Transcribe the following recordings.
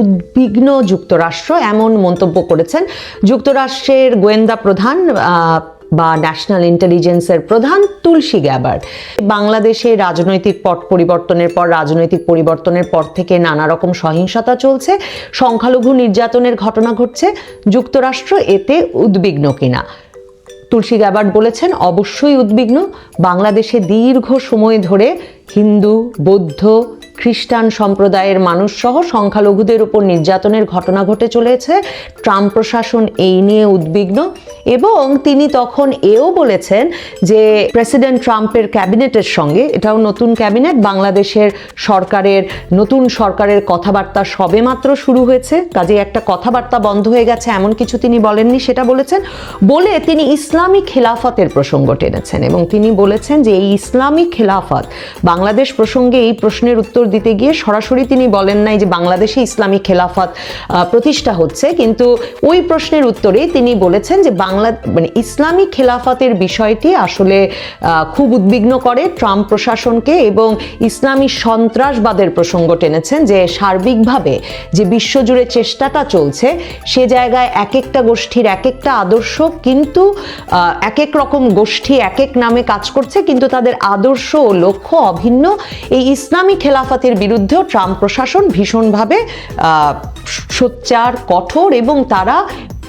উদ্বিগ্ন যুক্তরাষ্ট্র, এমন মন্তব্য করেছেন যুক্তরাষ্ট্রের গোয়েন্দা প্রধান বা ন্যাশনাল ইন্টেলিজেন্সের প্রধান তুলসী গ্যাবার্ড বাংলাদেশে রাজনৈতিক পট পরিবর্তনের পর, রাজনৈতিক পরিবর্তনের পর থেকে নানা রকম সহিংসতা চলছে, সংখ্যালঘু নির্যাতনের ঘটনা ঘটছে, যুক্তরাষ্ট্র এতে উদ্বিগ্ন কিনা? তুলসী গ্যাবার্ড বলেছেন, অবশ্যই উদ্বিগ্ন। বাংলাদেশে দীর্ঘ সময় ধরে হিন্দু, বৌদ্ধ খ্রিস্টান সম্প্রদায়ের মানুষ সহ সংখ্যালঘুদের উপর নির্যাতনের ঘটনা ঘটে চলেছে। ট্রাম্প প্রশাসন এই নিয়ে উদ্বিগ্ন এবং তিনি তখন এও বলেছেন যে প্রেসিডেন্ট ট্রাম্পের ক্যাবিনেটের সঙ্গে, এটাও নতুন ক্যাবিনেট, বাংলাদেশের সরকারের, নতুন সরকারের কথাবার্তা সবেমাত্র শুরু হয়েছে। কাজে একটা কথাবার্তা বন্ধ হয়ে গেছে, এমন কিছু তিনি বলেননি, সেটা বলেছেন বলে তিনি ইসলামী খেলাফতের প্রসঙ্গ টেনেছেন এবং তিনি বলেছেন যে এই ইসলামী খেলাফত বাংলাদেশ প্রসঙ্গে এই প্রশ্নের উত্তর দিতে গিয়ে সরাসরি তিনি বলেন নাই যে বাংলাদেশে ইসলামী খেলাফত প্রতিষ্ঠা হচ্ছে। কিন্তু ওই প্রশ্নের উত্তরে তিনি বলেছেন যে বাংলা মানে ইসলামী খেলাফতের বিষয়টি আসলে খুব উদ্বিগ্ন করে। ট্রাম্প প্রশাসনকে এবং ইসলামী সন্ত্রাসবাদের প্রসঙ্গ টেনেছেন যে সার্বিকভাবে যে বিশ্বজুড়ে চেষ্টাটা চলছে, সে জায়গায় এক একটা গোষ্ঠীর এক একটা আদর্শ কিন্তু এক এক রকম গোষ্ঠী এক এক নামে কাজ করছে, কিন্তু তাদের আদর্শ ও লক্ষ্য অভিন্ন। এই ইসলামী খেলাফতের বিরুদ্ধেও ট্রাম্প প্রশাসন ভীষণভাবে সোচ্চার, কঠোর এবং তারা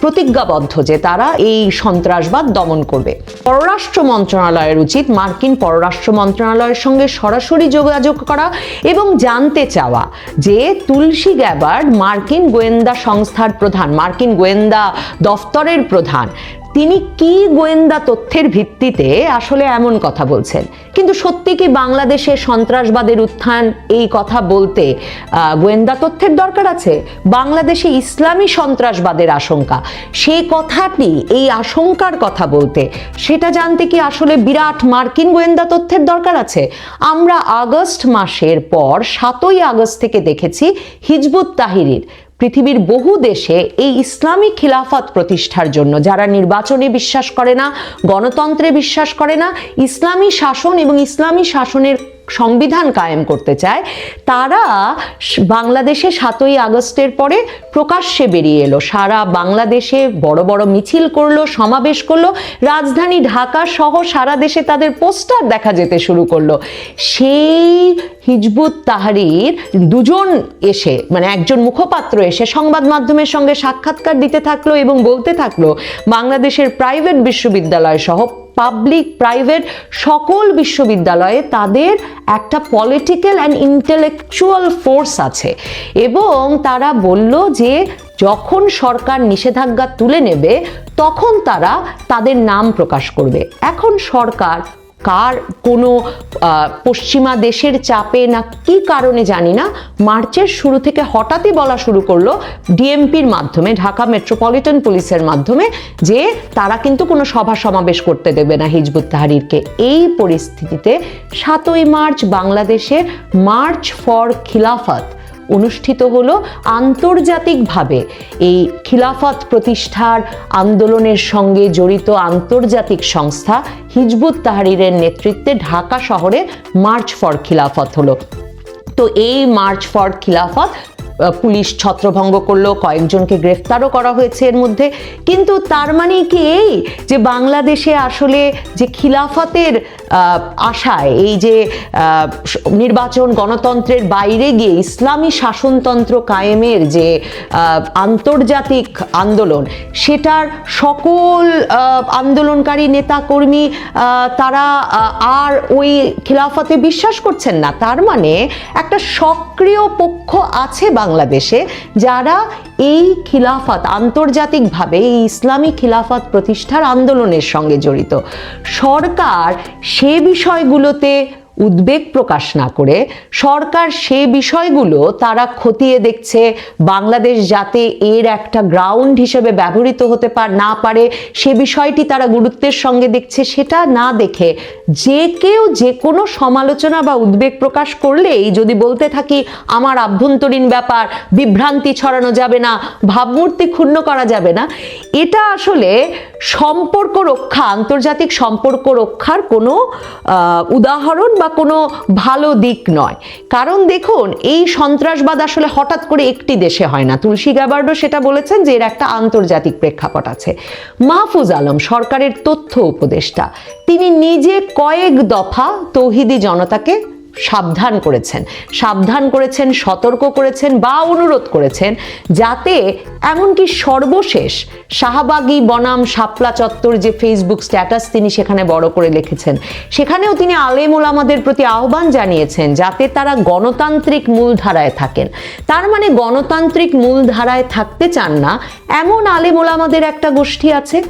প্রতিজ্ঞাবদ্ধ যে তারা এই সন্ত্রাসবাদ দমন করবে। পররাষ্ট্র মন্ত্রণালয়ের উচিত মার্কিন পররাষ্ট্র মন্ত্রণালয়ের সঙ্গে সরাসরি যোগাযোগ করা এবং জানতে চাওয়া যে তুলসী গ্যাবার্ড মার্কিন গোয়েন্দা সংস্থার প্রধান, মার্কিন গোয়েন্দা দফতরের প্রধান তিনি কি গোয়েন্দা তথ্যের ভিত্তিতে আসলে এমন কথা বলছেন? কিন্তু সত্যি কি বাংলাদেশে সন্ত্রাসবাদের উত্থান এই কথা বলতে গোয়েন্দা তথ্যের দরকার আছে? বাংলাদেশে ইসলামী সন্ত্রাসবাদের আশঙ্কা। সেই কথাটি, এই আশঙ্কার কথা বলতে, সেটা জানতে কি আসলে বিরাট মার্কিন গোয়েন্দা তথ্যের দরকার আছে? আমরা আগস্ট মাসের পর সাতই আগস্ট থেকে দেখেছি হিজবুত তাহিরির। পৃথিবীর বহু দেশে এই ইসলামী খিলাফত প্রতিষ্ঠার জন্য যারা নির্বাচনে বিশ্বাস করে না, গণতন্ত্রে বিশ্বাস করে না, ইসলামী শাসন এবং ইসলামী শাসনের সংবিধান কায়েম করতে চায়, তারা বাংলাদেশে সাতই আগস্টের পরে প্রকাশ্যে বেরিয়ে এলো। সারা বাংলাদেশে বড় বড় মিছিল করল, সমাবেশ করল। রাজধানী ঢাকা সহ সারা দেশে তাদের পোস্টার দেখা যেতে শুরু করল। সেই হিজবুত তাহারির দুজন এসে মানে একজন মুখপাত্র এসে সংবাদ মাধ্যমের সঙ্গে সাক্ষাৎকার দিতে থাকল এবং বলতে থাকল, বাংলাদেশের প্রাইভেট বিশ্ববিদ্যালয় সহ পাবলিক প্রাইভেট সকল বিশ্ববিদ্যালয়ে তাদের একটা পলিটিক্যাল অ্যান্ড ইন্টেলেকচুয়াল ফোর্স আছে। এবং তারা বলল যে, যখন সরকার নিষেধাজ্ঞা তুলে নেবে, তখন তারা তাদের নাম প্রকাশ করবে। এখন সরকার কার কোনো পশ্চিমা দেশের চাপে না কি কারণে জানি না, মার্চের শুরু থেকে হঠাৎই বলা শুরু করল ডিএমপির মাধ্যমে, ঢাকা মেট্রোপলিটন পুলিশের মাধ্যমে, যে তারা কিন্তু কোনো সভা সমাবেশ করতে দেবে না হিজবুত তাহারিরকে। এই পরিস্থিতিতে সাতই মার্চ বাংলাদেশে মার্চ ফর খিলাফত। অনুষ্ঠিত হলো আন্তর্জাতিকভাবে। এই খিলাফত প্রতিষ্ঠার আন্দোলনের সঙ্গে জড়িত আন্তর্জাতিক সংস্থা হিজবুত তাহরিরের নেতৃত্বে ঢাকা শহরে মার্চ ফর খিলাফত হলো। তো এই মার্চ ফর খিলাফত পুলিশ ছত্রভঙ্গ করল, কয়েকজনকে গ্রেফতারও করা হয়েছে এর মধ্যে। কিন্তু তার মানে কি এই যে বাংলাদেশে আসলে যে খিলাফতের আশায় এই যে নির্বাচন গণতন্ত্রের বাইরে গিয়ে ইসলামী শাসনতন্ত্র কায়েমের যে আন্তর্জাতিক আন্দোলন সেটার সকল আন্দোলনকারী নেতাকর্মী আহ, তারা আর ওই খিলাফতে বিশ্বাস করছেন না। তার মানে একটা সক্রিয় পক্ষ আছে বাংলাদেশে যারা এই খিলাফত আন্তর্জাতিকভাবে এই ইসলামী খিলাফত প্রতিষ্ঠার আন্দোলনের সঙ্গে জড়িত। সরকার সে বিষয়গুলোতে উদ্বেগ প্রকাশ না করে সরকার সে বিষয়গুলো তারা খতিয়ে দেখছে। বাংলাদেশ যাতে এর একটা গ্রাউন্ড হিসেবে ব্যবহৃত হতে পার না পারে, সে বিষয়টি তারা গুরুত্বের সঙ্গে দেখছে। সেটা না দেখে যে কেউ যে কোনো সমালোচনা বা উদ্বেগ প্রকাশ করলেই যদি বলতে থাকি, আমার আভ্যন্তরীণ ব্যাপার, বিভ্রান্তি ছড়ানো যাবে না, ভাবমূর্তি ক্ষুণ্ণ করা যাবে না। এটা আসলে সম্পর্ক রক্ষা, আন্তর্জাতিক সম্পর্ক রক্ষার কোনো উদাহরণ বা বা কোনো ভালো দিক নয়। কারণ দেখুন, এই সন্ত্রাসবাদ আসলে হঠাৎ করে একটি দেশে হয় না। তুলসী গ্যাবার্ডও সেটা বলেছেন যে এর একটা আন্তর্জাতিক প্রেক্ষাপট আছে। মাহফুজ আলম, সরকারের তথ্য উপদেষ্টা, তিনি নিজে কয়েক দফা তৌহিদি জনতাকে সাবধান করেছেন। সাবধান করেছেন, সতর্ক করেছেন বা অনুরোধ করেছেন যাতে এমনকি সর্বশেষ শাহবাগী, বনাম, শাপলা চত্বর যে ফেসবুক স্ট্যাটাস তিনি সেখানে বড় করে লিখেছেন, সেখানেও তিনি আলেম ওলামাদের প্রতি আহ্বান জানিয়েছেন যাতে তারা গণতান্ত্রিক মূলধারায় থাকেন। তার মানে গণতান্ত্রিক মূলধারায় থাকতে চান না, এমন আলেম ওলামাদের একটা গোষ্ঠী আছে।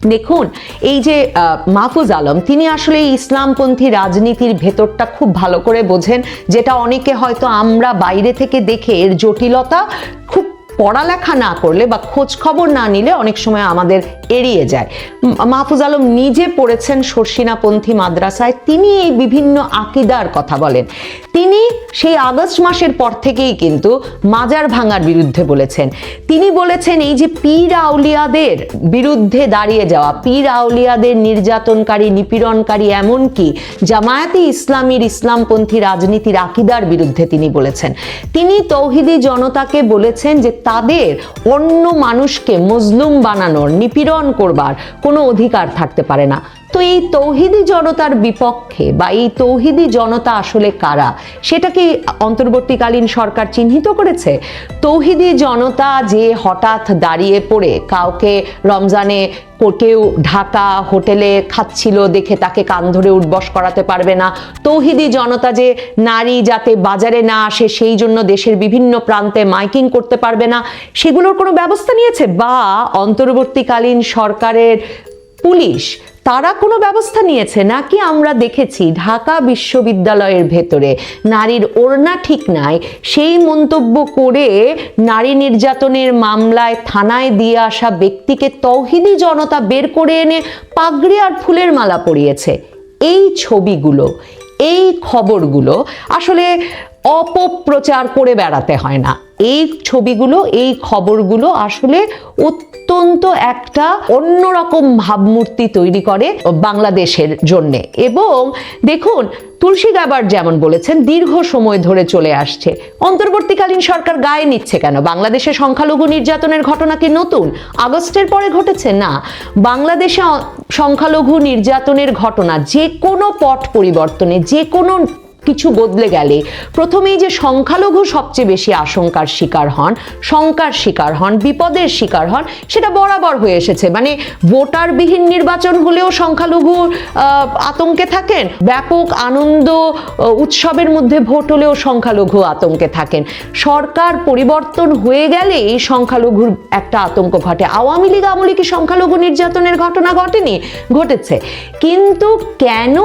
দেখুন, এই যে মাহফুজ আলম, তিনি আসলে ইসলামপন্থী রাজনীতির ভেতরটা খুব ভালো করে বোঝেন, যেটা অনেকে হয়তো আমরা বাইরে থেকে দেখে এর জটিলতা খুব পড়ালেখা না করলে বা খোঁজ খবর না নিলে অনেক সময় আমাদের এড়িয়ে যায়। মাহফুজ আলম নিজে পড়েছেন শর্ষিনাপন্থী মাদ্রাসায়, তিনি এই বিভিন্ন আকিদার কথা বলেন। তিনি সেই আগস্ট মাসের পর থেকেই কিন্তু মাজার ভাঙার বিরুদ্ধে বলেছেন। তিনি বলেছেন, এই যে পীর আউলিয়াদের বিরুদ্ধে দাঁড়িয়ে যাওয়া, পীর আউলিয়াদের নির্যাতনকারী, নিপীড়নকারী এমনকি জামায়াতি ইসলামীর ইসলামপন্থী রাজনীতির আকিদার বিরুদ্ধে তিনি বলেছেন। তিনি তৌহিদি জনতাকে বলেছেন যে তাদের অন্য মানুষকে মজলুম বানানোর নিপীড়ন করবার কোনো অধিকার থাকতে পারে না। তো এই তৌহিদি জনতার বিপক্ষে বা এই তৌহিদি জনতা আসলে কারা? সেটা কি অন্তর্বর্তীকালীন সরকার চিহ্নিত করেছে? তৌহিদি জনতা যে হঠাৎ দাঁড়িয়ে পড়ে, কাউকে রমজানে কেউ ঢাকা হোটেলে খাচ্ছিল দেখে তাকে কান ধরে উঠবস করাতে পারবে না। তৌহিদি জনতা যে নারী যাতে বাজারে না আসে, সেই জন্য দেশের বিভিন্ন প্রান্তে মাইকিং করতে পারবে না, সেগুলোর কোনো ব্যবস্থা নিয়েছে? বা অন্তর্বর্তীকালীন সরকারের পুলিশ, তারা কোনো ব্যবস্থা নিয়েছে নাকি আমরা দেখেছি ঢাকা বিশ্ববিদ্যালয়ের ভেতরে? নারীর ওড়না ঠিক নাই, সেই মন্তব্য করে নারী নির্যাতনের মামলায় থানায় দিয়ে আসা ব্যক্তিকে তৌহিদি জনতা বের করে এনে পাগড়ি আর ফুলের মালা পরিয়েছে। এই ছবিগুলো, এই খবরগুলো আসলে অপপ্রচার করে বেড়াতে হয় না। এই ছবিগুলো, এই খবরগুলো আসলে অত্যন্ত একটা অন্যরকম ভাবমূর্তি তৈরি করে বাংলাদেশের জন্য। এবং দেখুন, তুলসী গাবার যেমন বলেছেন, দীর্ঘ সময় ধরে চলে আসছে। অন্তর্বর্তীকালীন সরকার গায়ে নিচ্ছে কেন? বাংলাদেশে সংখ্যালঘু নির্যাতনের ঘটনা কি নতুন? আগস্টের পরে ঘটেছে? না। বাংলাদেশে সংখ্যালঘু নির্যাতনের ঘটনা যে কোনো পট পরিবর্তনে, যে কোনো কিছু বদলে গেলে প্রথমেই যে সংখ্যালঘু সবচেয়ে বেশি আশঙ্কার শিকার হন, শঙ্কার শিকার হন, বিপদের শিকার হন, সেটা বরাবর হয়ে এসেছে। মানে ভোটারবিহীন নির্বাচন হলেও সংখ্যালঘু আতঙ্কে থাকেন, ব্যাপক আনন্দ উৎসবের মধ্যে ভোট হলেও সংখ্যালঘু আতঙ্কে থাকেন। সরকার পরিবর্তন হয়ে গেলে এই সংখ্যালঘুর একটা আতঙ্ক ঘটে। আওয়ামী লীগ, আমলে কি সংখ্যালঘু নির্যাতনের ঘটনা ঘটেনি? ঘটেছে। কিন্তু কেন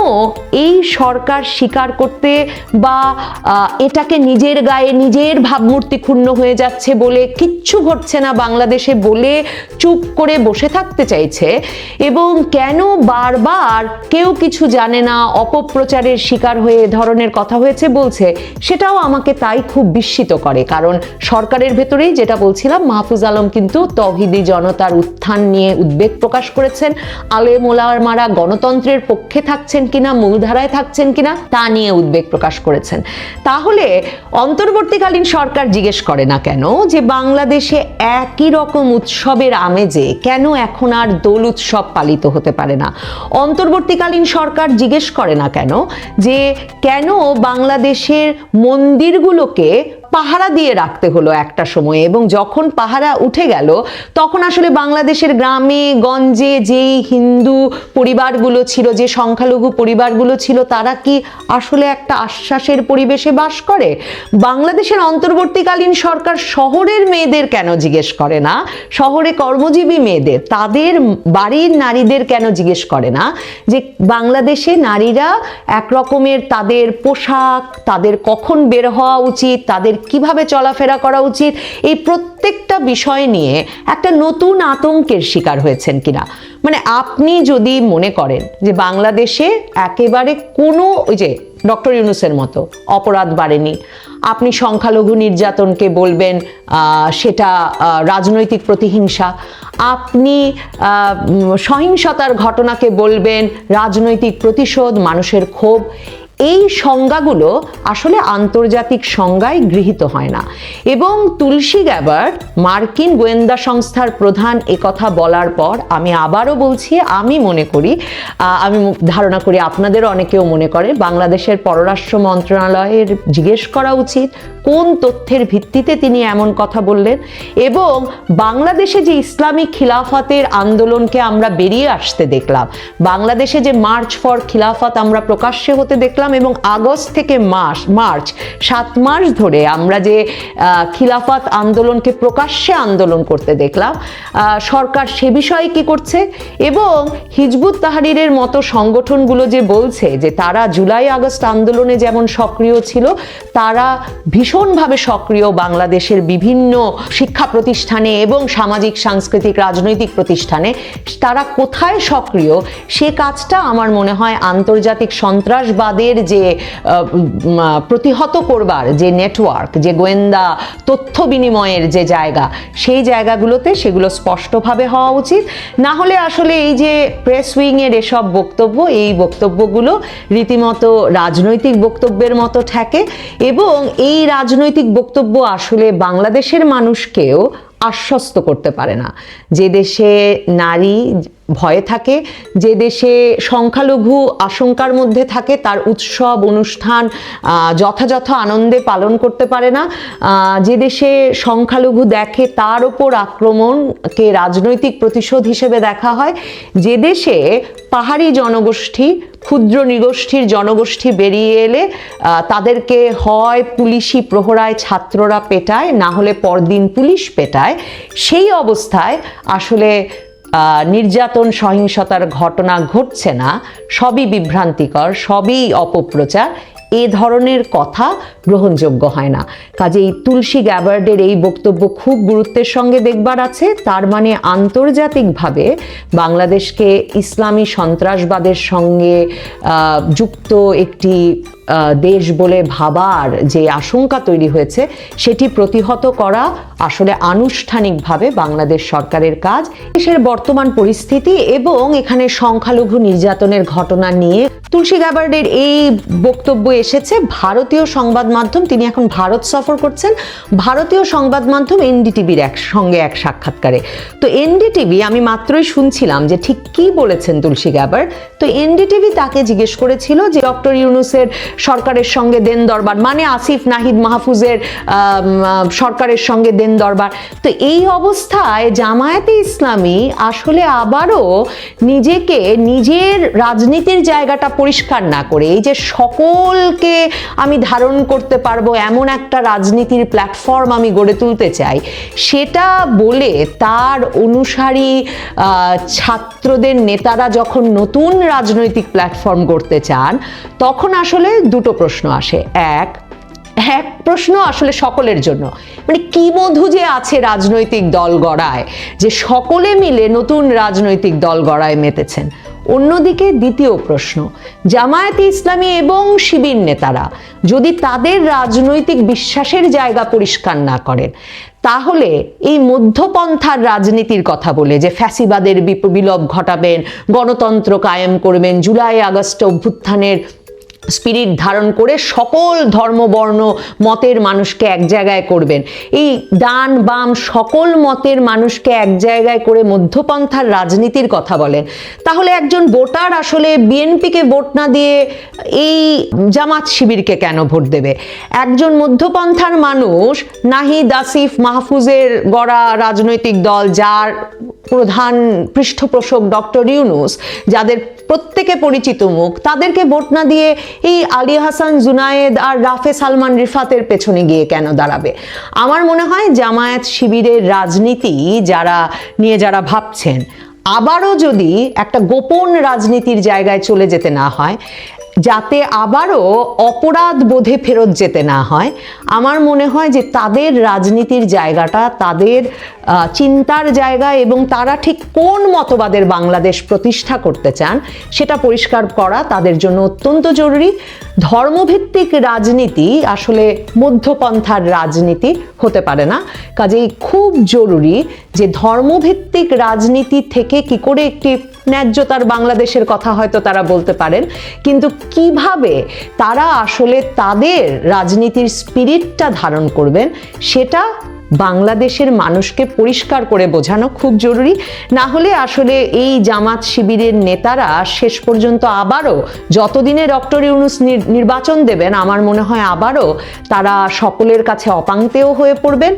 এই সরকার স্বীকার করতে বা এটাকে নিজের গায়ে নিজের ভাবমূর্তি ক্ষুণ্ণ হয়ে যাচ্ছে বলে কিচ্ছু ঘটছে না বাংলাদেশে বলে চুপ করে বসে থাকতে চাইছে। এবং কেন বারবার কেউ কিছু জানে না, অপপ্রচারের শিকার হয়ে ধরনের কথা হয়েছে বলছে, সেটাও আমাকে তাই খুব বিস্মিত করে। কারণ সরকারের ভেতরেই যেটা বলছিলাম, মাহফুজ আলম কিন্তু তহিদি জনতার উত্থান নিয়ে উদ্বেগ প্রকাশ করেছেন। আলেম ওলামারা গণতন্ত্রের পক্ষে থাকছেন কিনা, মূলধারায় থাকছেন কিনা, তা নিয়ে উদ্বেগ প্রকাশ করেছেন। তাহলে অন্তর্বর্তীকালীন সরকার জিজ্ঞেস করে না কেন যে বাংলাদেশে একই রকম উৎসবের আমেজে কেন এখন আর দোল উৎসব পালিত হতে পারে না? অন্তর্বর্তীকালীন সরকার জিজ্ঞেস করে না কেন যে কেন বাংলাদেশের মন্দিরগুলোকে পাহারা দিয়ে রাখতে হলো একটা সময়ে এবং যখন পাহারা উঠে গেল, তখন আসলে বাংলাদেশের গ্রামে, গঞ্জে যেই হিন্দু পরিবারগুলো ছিল, যে সংখ্যালঘু পরিবারগুলো ছিল, তারা কি আসলে একটা আশ্বাসের পরিবেশে বাস করে? বাংলাদেশের অন্তর্বর্তীকালীন সরকার শহরের মেয়েদের কেন জিজ্ঞেস করে না? শহরে কর্মজীবী মেয়েদের, তাদের বাড়ির নারীদের কেন জিজ্ঞেস করে না? যে বাংলাদেশে নারীরা এক রকমের তাদের পোশাক, তাদের কখন বের হওয়া উচিত, তাদের কীভাবে চলাফেরা করা উচিত, এই প্রত্যেকটা বিষয় নিয়ে একটা নতুন আতঙ্কের শিকার হয়েছেন কিনা। মানে আপনি যদি মনে করেন যে বাংলাদেশে একেবারে কোনো ওই যে ডক্টর ইউনুসের মতো অপরাধ বাড়েনি, আপনি সংখ্যালঘু নির্যাতনকে বলবেন সেটা রাজনৈতিক প্রতিহিংসা, আপনি সহিংসতার ঘটনাকে বলবেন, রাজনৈতিক প্রতিশোধ, মানুষের ক্ষোভ এই সংজ্ঞাগুলো আসলে আন্তর্জাতিক সংজ্ঞায় গৃহীত হয় না। এবং তুলসী গ্যাবার্ড মার্কিন গোয়েন্দা সংস্থার প্রধান কথা বলার পর আমি আবারও বলছি, আমি মনে করি আমি ধারণা করি আপনাদের অনেকেও মনে করে, বাংলাদেশের পররাষ্ট্র মন্ত্রণালয়ের জিজ্ঞেস করা উচিত, কোন তথ্যের ভিত্তিতে তিনি এমন কথা বললেন এবং বাংলাদেশে যে ইসলামিক খিলাফতের আন্দোলনকে আমরা বেরিয়ে আসতে দেখলাম, বাংলাদেশে যে মার্চ ফর খিলাফত আমরা প্রকাশ্যে হতে দেখলাম এবং আগস্ট থেকে মাস, মার্চ, সাত মাস ধরে আমরা যে খিলাফত আন্দোলনকে প্রকাশ্যে আন্দোলন করতে দেখলাম সরকার সে বিষয়ে কি করছে এবং হিজবুত তাহারিরের মতো সংগঠনগুলো যে বলছে যে তারা জুলাই আগস্ট আন্দোলনে যেমন সক্রিয় ছিল, তারা ভীষণভাবে সক্রিয় বাংলাদেশের বিভিন্ন শিক্ষা প্রতিষ্ঠানে এবং সামাজিক, সাংস্কৃতিক, রাজনৈতিক প্রতিষ্ঠানে। তারা কোথায় সক্রিয়? সে কাজটা আমার মনে হয় আন্তর্জাতিক সন্ত্রাসবাদের যে উম, আহ, প্রতিহত করবার যে নেটওয়ার্ক যে গোয়েন্দা তথ্য বিনিময়ের যে জায়গা সেই জায়গাগুলোতে সেগুলো স্পষ্টভাবে হওয়া উচিত। না হলে আসলে এই যে প্রেস উইংয়ের এসব বক্তব্য এই বক্তব্যগুলো রীতিমতো রাজনৈতিক বক্তব্যের মতো ঠেকে এবং এই রাজনৈতিক বক্তব্য আসলে বাংলাদেশের মানুষকেও আশ্বস্ত করতে পারে না। যে দেশে নারী ভয়ে থাকে, যে দেশে সংখ্যালঘু আশঙ্কার মধ্যে থাকে, তার উৎসব, অনুষ্ঠান যথাযথ আনন্দে পালন করতে পারে না। যে দেশে সংখ্যালঘু দেখে, তার ওপর আক্রমণকে রাজনৈতিক প্রতিশোধ হিসেবে দেখা হয়। যে দেশে পাহাড়ি জনগোষ্ঠী, ক্ষুদ্র নিগোষ্ঠীর জনগোষ্ঠী বেরিয়ে এলে তাদেরকে হয় পুলিশি প্রহরায় ছাত্ররা পেটায়, না হলে পরদিন পুলিশ পেটায়। সেই অবস্থায় আসলে নির্যাতন, সহিংসতার ঘটনা ঘটছে না, সবই বিভ্রান্তিকর, সবই অপপ্রচার, এ ধরনের কথা গ্রহণযোগ্য হয় না। কাজেই তুলসী গ্যাবার্ডের এই বক্তব্য খুব গুরুত্বের সঙ্গে দেখবার আছে, তার মানে আন্তর্জাতিকভাবে বাংলাদেশকে ইসলামী সন্ত্রাসবাদের সঙ্গে যুক্ত একটি দেশ বলে ভাবার যে আশঙ্কা তৈরি হয়েছে, সেটি প্রতিহত করা আসলে আনুষ্ঠানিকভাবে বাংলাদেশ সরকারের কাজ। দেশের বর্তমান পরিস্থিতি এবং এখানে সংখ্যালঘু নির্যাতনের ঘটনা নিয়ে তুলসী গ্যাবার্ডের এই বক্তব্য এসেছে। ভারতীয় সংবাদ মাধ্যম, তিনি এখন ভারত সফর করছেন। ভারতীয় সংবাদ মাধ্যম এনডিটিভির এক সঙ্গে এক সাক্ষাৎকারে। তো এনডিটিভি, আমি মাত্রই শুনছিলাম যে ঠিক কি বলেছেন তুলসী গ্যাবার্ড তো এনডিটিভি তাকে জিজ্ঞেস করেছিল যে ডক্টর ইউনুসের সরকারের সঙ্গে দেন দরবার। মানে আসিফ নাহিদ মাহফুজের সরকারের সঙ্গে দেন দরবার। তো এই অবস্থায় জামায়াতে ইসলামী আসলে আবারও নিজেকে নিজের রাজনীতির জায়গাটা পরিষ্কার না করে, এই যে সকলকে আমি ধারণ করতে পারব, এমন একটা রাজনীতির প্ল্যাটফর্ম আমি গড়ে তুলতে চাই, সেটা বলে তার অনুসারী ছাত্রদের নেতারা যখন নতুন রাজনৈতিক প্ল্যাটফর্ম গড়তে চান, তখন আসলে দুটো প্রশ্ন আসে। এক এক প্রশ্ন আসলে সকলের জন্য। মানে কি মধু যে আছে রাজনৈতিক দল গড়ায়, যে সকলে মিলে নতুন রাজনৈতিক দল গড়ায় মেতেছেন। অন্যদিকে দ্বিতীয় প্রশ্ন, জামায়াতে ইসলামী এবং শিবির নেতারা যদি তাদের রাজনৈতিক বিশ্বাসের জায়গা পরিষ্কার না করেন, তাহলে এই মধ্যপন্থার রাজনীতির কথা বলে যে ফ্যাসিবাদের বিপ- বিলোপ ঘটাবেন, গণতন্ত্র কায়েম করবেন, জুলাই আগস্ট অভ্যুত্থানের স্পিরিট ধারণ করে সকল ধর্মবর্ণ মতের মানুষকে এক জায়গায় করবেন। এই ডান বাম সকল মতের মানুষকে এক জায়গায় করে মধ্যপন্থার রাজনীতির কথা বলেন। তাহলে একজন ভোটার আসলে বিএনপিকে ভোট না দিয়ে এই জামাত শিবিরকে কেন ভোট দেবে? একজন মধ্যপন্থার মানুষ নাহিদ আসিফ মাহফুজের গড়া রাজনৈতিক দল, যার প্রধান পৃষ্ঠপোষক ডক্টর ইউনুস, যাদের প্রত্যেকে পরিচিত মুখ। তাদেরকে ভোট না দিয়ে এই আলী হাসান, জুনায়েদ আর রাফে সালমান রিফাতের পেছনে গিয়ে কেন দাঁড়াবে? আমার মনে হয় জামায়াত শিবিরের রাজনীতি যারা নিয়ে যারা ভাবছেন, আবারও যদি একটা গোপন রাজনীতির জায়গায় চলে যেতে না হয় যাতে আবারও অপরাধ বোধে ফেরত যেতে না হয়। আমার মনে হয় যে তাদের রাজনীতির জায়গাটা, তাদের চিন্তার জায়গা এবং তারা ঠিক কোন মতবাদের বাংলাদেশ প্রতিষ্ঠা করতে চান, সেটা পরিষ্কার করা তাদের জন্য অত্যন্ত জরুরি। ধর্মভিত্তিক রাজনীতি আসলে মধ্যপন্থার রাজনীতি হতে পারে না। কাজেই খুব জরুরি যে ধর্মভিত্তিক রাজনীতি থেকে কি করে একটি ন্যায্যতার বাংলাদেশের কথা হয়তো তারা বলতে পারেন। কিন্তু কীভাবে তারা আসলে তাদের রাজনীতির স্পিরিটটা ধারণ করবেন, সেটা বাংলাদেশের মানুষকে পরিষ্কার করে বোঝানো খুব জরুরি। না হলে আসলে এই জামাত শিবিরের নেতারা শেষ পর্যন্ত আবারও যতদিনে ডক্টর ইউনুস নির্বাচন দেবেন, আমার মনে হয় আবারও তারা সকলের কাছে অপাঙ্ক্তেয় হয়ে পড়বেন।